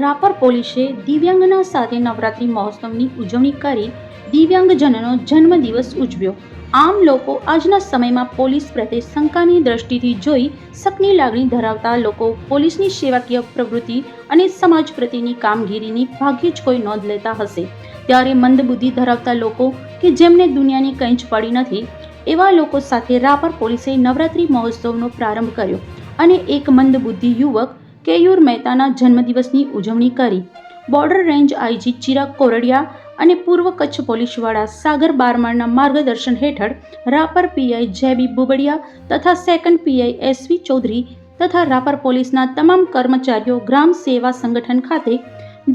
રાપર પોલીસે દિવ્યાંગના સાથે નવરાત્રિ મહોત્સવની ઉજવણી કરી દિવ્યાંગજનનો જન્મદિવસ ઉજવ્યો. આમ લોકો આજના સમયમાં પોલીસ પ્રત્યે શંકાની દ્રષ્ટિથી જોઈ શકની લાગણી ધરાવતા લોકો પોલીસની સેવાકીય પ્રવૃત્તિ અને સમાજ પ્રત્યેની કામગીરીની ભાગ્યે જ કોઈ નોંધ લેતા હશે. ત્યારે મંદબુદ્ધિ ધરાવતા લોકો કે જેમને દુનિયાની કંઈ જ પડી નથી, એવા લોકો સાથે રાપર પોલીસે નવરાત્રિ મહોત્સવનો પ્રારંભ કર્યો અને એક મંદબુદ્ધિ યુવક કેયુર મહેતાના જન્મદિવસની ઉજવણી કરી. Border range IG Chirag Kordiya અને પૂર્વ કચ્છ પોલીસ વડા સાગર બારમાળના માર્ગદર્શન હેઠળ રાપર પીઆઈ જેબી બુબડિયા તથા સેકન્ડ પીઆઈ એસવી ચૌધરી તથા રાપર પોલીસના તમામ કર્મચારીઓ ગ્રામ સેવા સંગઠન ખાતે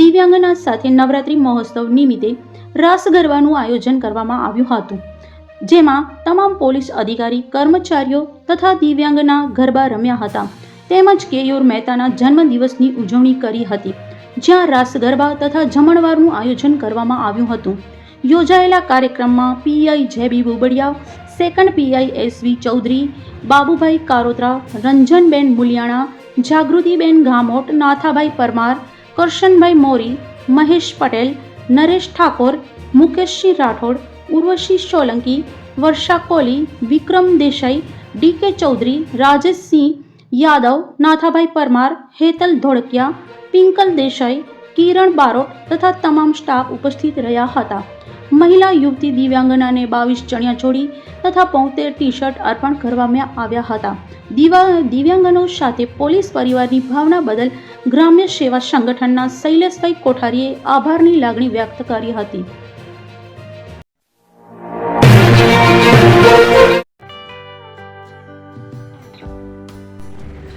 દિવ્યાંગના સાથે નવરાત્રી મહોત્સવ નિમિત્તે રાસ ગરબાનું આયોજન કરવામાં આવ્યું હતું. જેમાં તમામ પોલીસ અધિકારી, કર્મચારીઓ તથા દિવ્યાંગના ગરબા રમ્યા હતા. તેમજ કેયુર મહેતાના જન્મદિવસની ઉજવણી કરી હતી, જ્યાં રાસ ગરબા તથા જમણવારનું આયોજન કરવામાં આવ્યું હતું. યોજાયેલા કાર્યક્રમમાં PI JB Bubadiya, second PI SV Chaudhary, Babubhai Karotra, Ranjanben Muliyana, Jagrutiben Gamot, Nathabhai Parmar, Karshanbhai Mori, Mahesh Patel, Naresh Thakor, Mukeshsinh Rathod, Urvashi Solanki, Varsha Kohli, Vikram Desai DK Chaudhary, Rajeshsinh Yadav, Nathabhai Parmar, Hetal Dholakiya, Pinkal Desai, Kiran Barot તથા તમામ staff ઉપસ્થિત રહ્યા હતા. મહિલા યુવતી દિવ્યાંગનાને બાવીસ ચણિયાચોળી તથા પોતેર T shirt અર્પણ કરવામાં આવ્યા હતા. દિવા, દિવ્યાંગનો સાથે પોલીસ પરિવારની ભાવના બદલ ગ્રામ્ય સેવા સંગઠનના શૈલેષભાઈ કોઠારીએ આભારની લાગણી વ્યક્ત કરી હતી.